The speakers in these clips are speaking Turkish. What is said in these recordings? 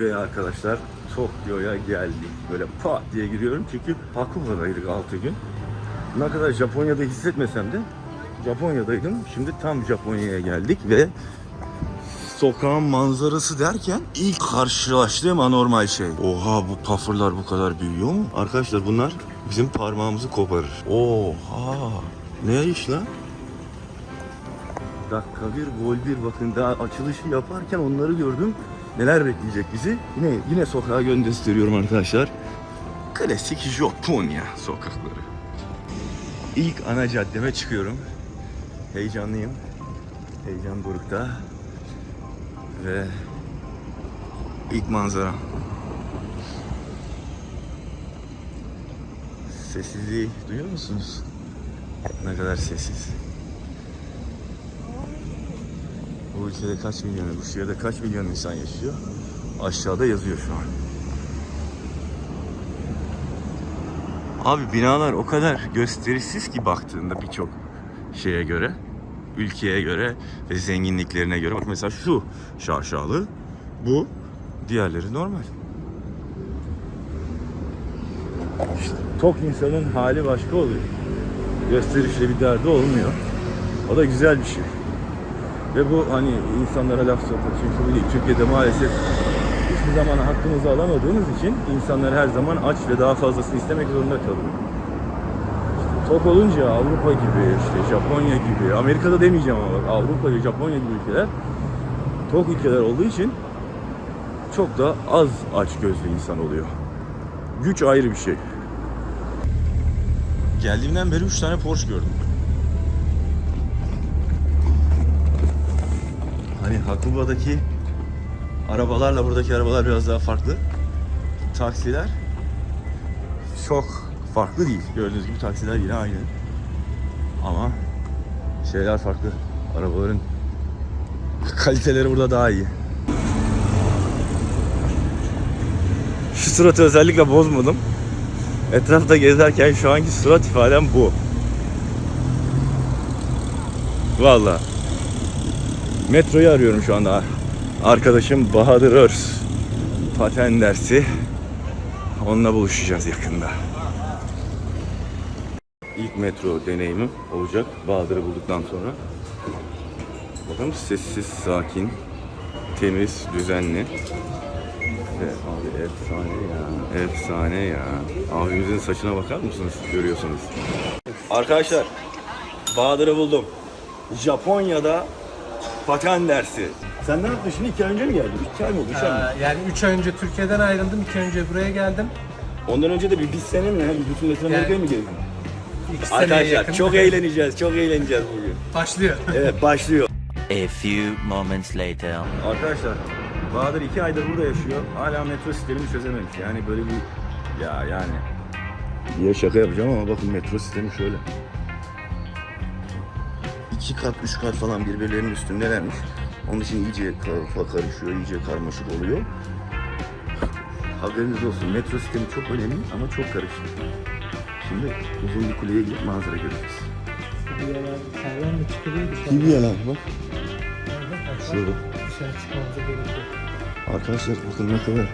Ve arkadaşlar Tokyo'ya geldik. Böyle pat diye giriyorum çünkü Hakuba'daydık 6 gün. Ne kadar Japonya'da hissetmesem de Japonya'daydım. Şimdi tam Japonya'ya geldik ve sokağın manzarası derken ilk karşılaştığım anormal şey. Oha bu pufferlar bu kadar büyüyor mu? Arkadaşlar bunlar bizim parmağımızı koparır. Oha ne iş lan? Dakika bir, gol bir bakın daha açılışı yaparken onları gördüm. Neler bekleyecek bizi? Yine yine sokağa gösteriyorum arkadaşlar. Klasik Japonya sokakları. İlk ana caddeme çıkıyorum. Heyecanlıyım. Heyecan dorukta. Ve ilk manzara. Sessizliği duyuyor musunuz? Ne kadar sessiz. Bu ülkede kaç milyon, bu şehirde kaç milyon insan yaşıyor? Aşağıda yazıyor şu an. Abi binalar o kadar gösterişsiz ki baktığında birçok şeye göre, ülkeye göre ve zenginliklerine göre. Bak mesela şu şaşalı, bu, diğerleri normal. İşte tok insanın hali başka oluyor. Gösterişle bir derdi olmuyor. O da güzel bir şey. Ve bu hani insanlara laf sokmak için şu değil. Türkiye'de maalesef hiçbir zaman hakkımızı alamadığımız için insanlar her zaman aç ve daha fazlasını istemek zorunda kalıyor. İşte tok olunca Avrupa gibi, işte Japonya gibi, Amerika'da demeyeceğim ama bak Avrupa ve Japonya gibi ülkeler tok ülkeler olduğu için çok da az aç gözlü insan oluyor. Güç ayrı bir şey. Geldiğimden beri 3 tane Porsche gördüm. Hani Hakuba'daki arabalarla buradaki arabalar biraz daha farklı. Taksiler çok farklı değil. Gördüğünüz gibi taksiler yine aynı. Ama şeyler farklı. Arabaların kaliteleri burada daha iyi. Şu suratı özellikle bozmadım. Etrafta gezerken şu anki surat ifadem bu. Vallahi. Metroyu arıyorum şu anda. Arkadaşım Bahadır Örs. Paten dersi. Onunla buluşacağız yakında. İlk metro deneyimim olacak. Bahadır'ı bulduktan sonra. Bakalım sessiz, sakin, temiz, düzenli. Ve abi efsane ya. Efsane ya. Abimizin saçına bakar mısınız? Görüyorsunuz. Arkadaşlar Bahadır'ı buldum. Japonya'da paten dersi. Sen ne yaptın şimdi? İki ay önce mi geldin? İki ay mı oldu? Üç ay mı? Ee, yani 3 ay önce Türkiye'den ayrıldım, 2 ay önce buraya geldim. Ondan önce de bir, bir sene mi? Bir bütün Latin Amerika'yı mı gezdin? 2 seneye Arkadaşlar yakın. çok eğleneceğiz. Çok eğleneceğiz bugün. Başlıyor. Evet başlıyor. A few moments later. Arkadaşlar Bahadır iki aydır burada yaşıyor. Hala metro sistemini çözememiş. Yani böyle bir ya yani diye şaka yapacağım ama bakın metro sistemi şöyle. İki kat, üç kat falan birbirlerinin üstündelermiş. Onun için iyice kafa karışıyor, iyice karmaşık oluyor. Haberiniz olsun. Metro sistemi çok önemli ama çok karışık. Şimdi uzun bir kuleye gidip manzara göreceğiz. Çıkılıyor Gibi yalan bak. Şurada. Dışarı çıkmamıza gerek yok. Arkadaşlar bakın ne kadar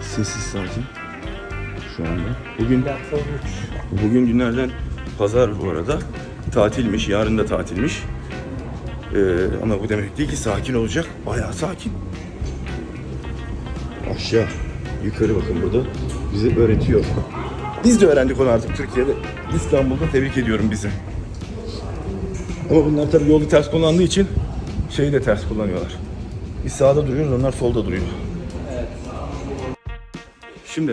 sessiz sakin şu anda. Bugün Platform 3. bugün günlerden pazar bu arada. Tatilmiş, yarın da tatilmiş. Ee, ama bu demek değil ki sakin olacak. Bayağı sakin. Aşağı, yukarı bakın burada. Bize öğretiyor. Biz de öğrendik onu artık Türkiye'de. İstanbul'da tebrik ediyorum bizi. Ama bunlar tabii yolu ters kullandığı için şeyi de ters kullanıyorlar. Biz sağda duruyoruz, onlar solda duruyor. Şimdi,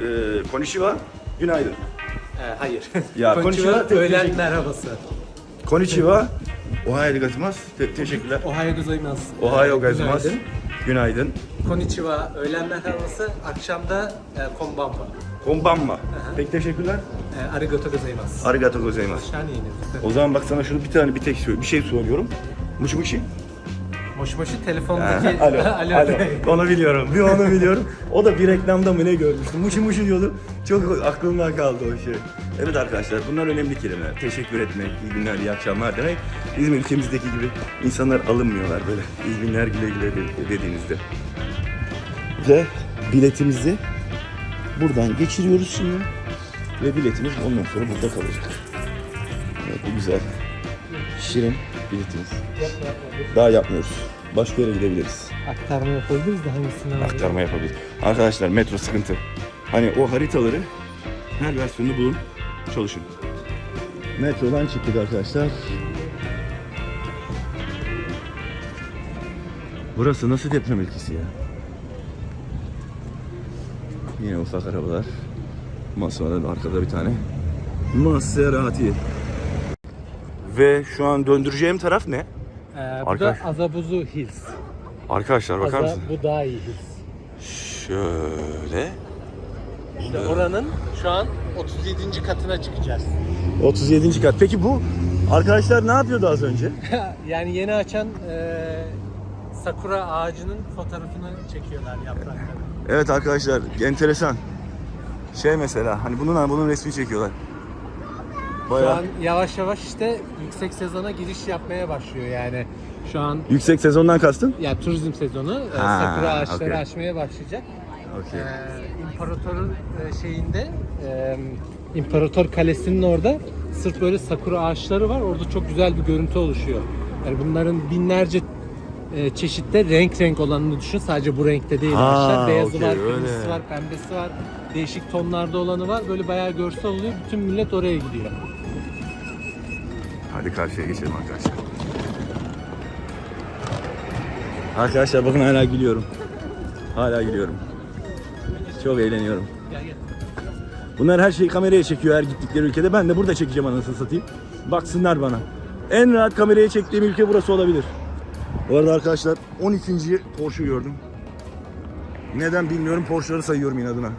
e, konnichiwa, günaydın. Ee, hayır. Ya, Konnichiwa, konnichiwa, tek- öğlen teşekkür- merhabası. Konnichiwa, ohayo gozaimasu. Te- teşekkürler. Ohayo gozaimasu. Ohayo gozaimasu. Günaydın. Günaydın. Konnichiwa, öğlen merhabası. Akşamda e, konbanwa. Konbanma. Peki teşekkürler. E, arigato gozaimasu. Arigato gozaimasu. Yine. O zaman bak sana şunu bir tane bir tek söyle- bir şey söylüyorum. Mushi mushi. Moş moşu Ha, telefondaki... alo, alo. Onu biliyorum. Bir onu biliyorum. O da bir reklamda mı ne görmüştüm. Muşi muşi diyordu. Çok aklımdan kaldı o şey. Evet arkadaşlar bunlar önemli kelimeler. Teşekkür etmek, iyi günler, iyi akşamlar demek. Bizim ülkemizdeki gibi insanlar alınmıyorlar böyle. İyi günler güle güle de- dediğinizde. Ve biletimizi buradan geçiriyoruz şimdi. Ve biletimiz ondan sonra burada kalacak. Evet, bu güzel. Şirin biletimiz. Daha yapmıyoruz. Başka yere gidebiliriz. Aktarma yapabiliriz de hangisinden alalım? Aktarma yapabiliriz. Arkadaşlar metro sıkıntı. Hani o haritaları her versiyonunu bulun, çalışın. Metrodan çıktık arkadaşlar. Burası nasıl deprem ülkesi ya? Yine ufak arabalar. Masada arkada bir tane. Maserati. Ve şu an döndüreceğim taraf ne? Ee, bu Arkadaş- da Azabuzu Hills. Arkadaşlar bakar Aza, mısın? bu daha iyi Hills. Şöyle. İşte oranın şu an 37. katına çıkacağız. 37. kat. Peki bu arkadaşlar ne yapıyordu az önce? yani yeni açan e, sakura ağacının fotoğrafını çekiyorlar yaprakları. Evet arkadaşlar enteresan. Şey mesela hani bunun bunun resmi çekiyorlar. Şu Bayağı an yavaş yavaş işte yüksek sezona giriş yapmaya başlıyor yani. Şu an yüksek sezondan kastın? ya turizm sezonu e, Ha, sakura ağaçları okey. açmaya başlayacak. Okey. Ee, İmparator'un e, şeyinde e, İmparator Kalesi'nin orada sırf böyle sakura ağaçları var. Orada çok güzel bir görüntü oluşuyor. Yani bunların binlerce e, çeşitte renk renk olanını düşün. Sadece bu renkte değil Ha, ağaçlar. Beyazı okey, var, öyle. kırmızısı var, pembesi var. Değişik tonlarda olanı var. Böyle bayağı görsel oluyor. Bütün millet oraya gidiyor. Hadi karşıya geçelim arkadaşlar. Arkadaşlar bakın hala gülüyorum. Hala gülüyorum. Çok eğleniyorum. Bunlar her şeyi kameraya çekiyor her gittikleri ülkede. Ben de burada çekeceğim anasını satayım. Baksınlar bana. En rahat kameraya çektiğim ülke burası olabilir. Bu arada arkadaşlar 12. Porsche gördüm. Neden bilmiyorum Porsche'ları sayıyorum inadına.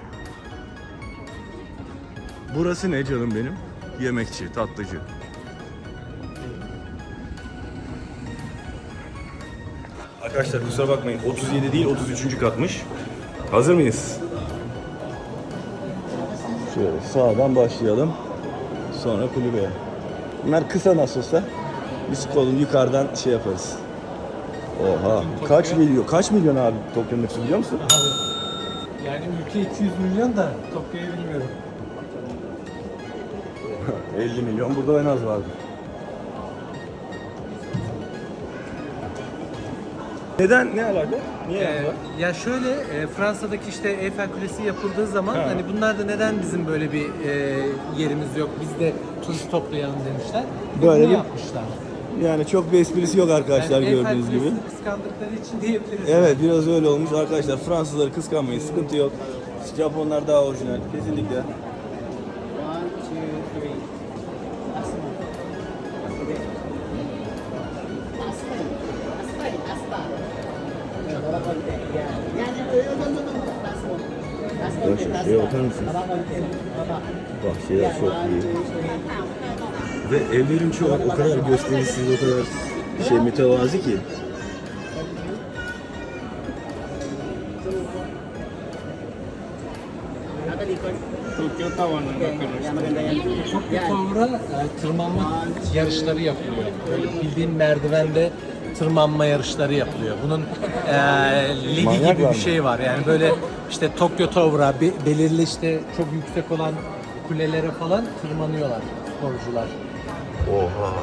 Burası ne canım benim? Yemekçi, tatlıcı. Arkadaşlar kusura bakmayın 37 değil 33. katmış. Hazır mıyız? Şöyle sağdan başlayalım. Sonra kulübeye. Bunlar kısa nasıl olsa. Biz kolun yukarıdan şey yaparız. Oha. Kaç milyon? Kaç milyon abi Tokyo nüfusu biliyor musun? Yani ülke 200 milyon da Tokyo'yu bilmiyorum. 50 milyon burada en az vardı. Neden? Ne alaka? Niye Ee, yaptılar? ya şöyle e, Fransa'daki işte Eiffel Kulesi yapıldığı zaman Ha. hani bunlar da neden bizim böyle bir e, yerimiz yok biz de turist toplayalım demişler. Ve Böyle bunu bir- yapmışlar. Yani çok bir esprisi yok arkadaşlar Yani Eiffel gördüğünüz gibi. Kulesi'ni kıskandıkları için diyebiliriz. Evet biraz öyle olmuş arkadaşlar. Fransızları kıskanmayın sıkıntı yok. Japonlar daha orijinal kesinlikle. Arkadaşlar şuraya bakar mısınız? Bahçeler çok iyi. Ve evlerin çoğu o kadar gösterişsiz, o kadar şey mütevazi ki. Tokyo Tower'a e, tırmanma yarışları yapılıyor. Böyle bildiğin merdivende tırmanma yarışları yapılıyor. Bunun e, ligi Manyaklar gibi bir mı? şey var. Yani böyle işte Tokyo Tower'a be- belirli işte çok yüksek olan kulelere falan tırmanıyorlar sporcular. Oha.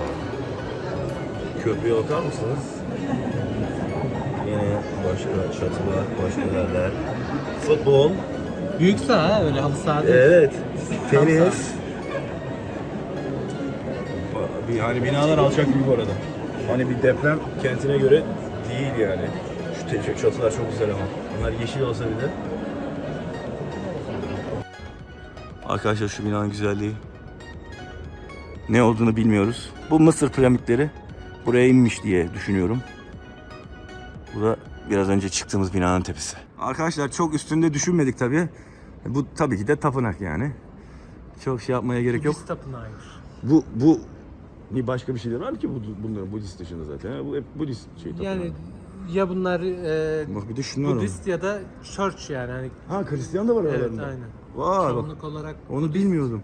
Köprüye bakar mısınız? Yine başka çatılar, başka yerler. Futbol. Büyük saha öyle halı saha değil. Evet. Tenis. Yani binalar alçak gibi bu arada. Hani bir deprem kentine göre değil yani. Şu te- çatılar çok güzel ama. Bunlar yeşil olsa bile. Arkadaşlar şu binanın güzelliği. Ne olduğunu bilmiyoruz. Bu Mısır piramitleri buraya inmiş diye düşünüyorum. Bu da biraz önce çıktığımız binanın tepesi. Arkadaşlar çok üstünde düşünmedik tabii. Bu tabii ki de tapınak yani. Çok şey yapmaya gerek yok. Budist tapınağıymış. Bu bu ni başka bir şeyler var ki bu bunların Budist dışında zaten. Bu hep Budist şey tapınağı. Yani ya bunlar e, Bak bir de şunlar var. Budist ya da Church yani hani Ha Hristiyan da var evet aralarında. aynen. Vay bak. Çoğunluk olarak Onu bilmiyordum.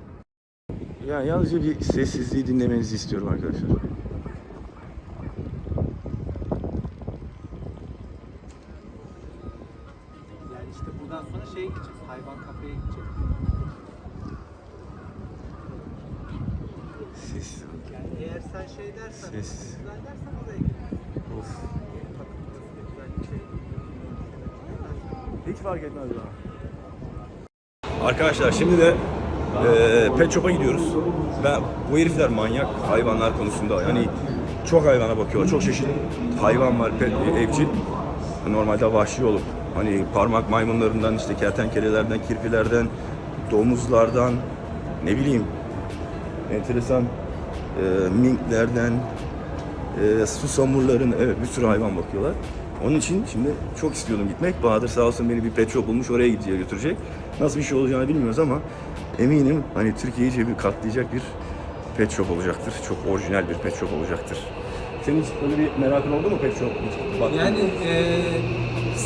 Ya yalnızca bir sessizliği dinlemenizi istiyorum arkadaşlar. Fark etmez bana. Arkadaşlar şimdi de e, pet shop'a gidiyoruz. Ben bu herifler manyak hayvanlar konusunda. Yani çok hayvana bakıyorlar. Çok çeşit hayvan var pet, evcil. Normalde vahşi olup hani parmak maymunlarından işte kertenkelelerden, kirpilerden, domuzlardan ne bileyim enteresan e, minklerden, e, susamurların evet bir sürü hayvan bakıyorlar. Onun için şimdi çok istiyordum gitmek. Bahadır sağ olsun beni bir pet shop bulmuş oraya gideceği götürecek. Nasıl bir şey olacağını bilmiyoruz ama eminim hani Türkiye'yi iyice bir katlayacak bir pet shop olacaktır. Çok orijinal bir pet shop olacaktır. Senin hiç öyle bir merakın oldu mu pet shop? Baktın? Yani eee,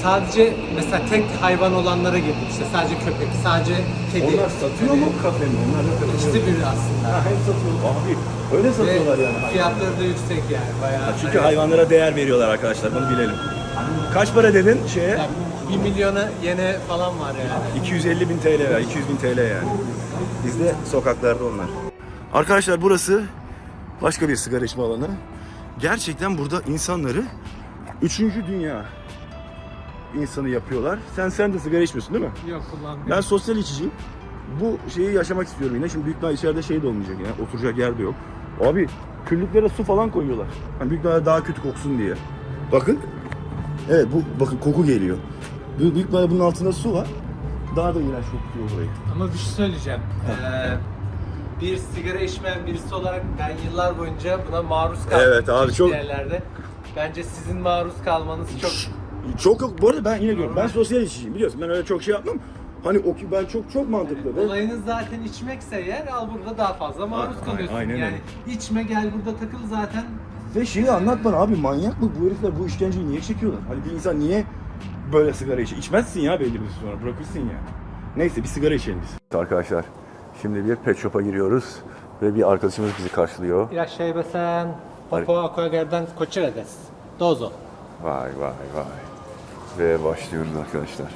sadece mesela tek hayvan olanlara girdik işte sadece köpek, sadece kedi. onlar satıyor mu kafe mi? Onlar ne kadar? İkisi bir aslında. Ha, hem satıyor. Abi öyle satıyorlar Ve yani. fiyatları da yüksek yani bayağı. Ha, Çünkü hani- hayvanlara değer veriyorlar arkadaşlar bunu bilelim. Kaç para dedin şeye? Yani bir milyona yene falan var yani. 250 bin TL ya, 200 bin TL yani. Bizde sokaklarda onlar. Arkadaşlar burası başka bir sigara içme alanı. Gerçekten burada insanları üçüncü dünya insanı yapıyorlar. Sen sen de sigara içmiyorsun değil mi? Yok kullanmıyorum. Ben sosyal içiciyim. Bu şeyi yaşamak istiyorum yine. Şimdi büyük ihtimalle içeride şey de olmayacak ya. Oturacak yer de yok. Abi küllüklere su falan koyuyorlar. Hani büyük ihtimalle daha kötü koksun diye. Bakın. Evet bu bakın koku geliyor. Büyük ihtimalle bunun altında su var. Daha da iğrenç kokuyor burayı. Ama bir şey söyleyeceğim. Ee, bir sigara içmeyen birisi olarak ben yıllar boyunca buna maruz kaldım. Evet abi, çeşitli çok- yerlerde. Bence sizin maruz kalmanız çok Çok yok. Bu arada ben yine diyorum. Ben sosyal içiciyim biliyorsun. Ben öyle çok şey yapmam. Hani o ki ben çok çok mantıklı. Ve Olayınız zaten içmekse eğer al burada daha fazla maruz A- kalıyorsun. aynen yani içme gel burada takıl zaten. Ve şeyi anlat bana abi manyak mı bu herifler bu işkenceyi niye çekiyorlar? Hani bir insan niye böyle sigara içiyor? İçmezsin ya belli bir süre sonra bırakırsın ya. Neyse bir sigara içelim biz. Arkadaşlar şimdi bir pet shop'a giriyoruz ve bir arkadaşımız bizi karşılıyor. İlaçlayı besen Popo Aquagarden Koçeredes. Dozo. Vay vay vay. Ve başlıyoruz arkadaşlar.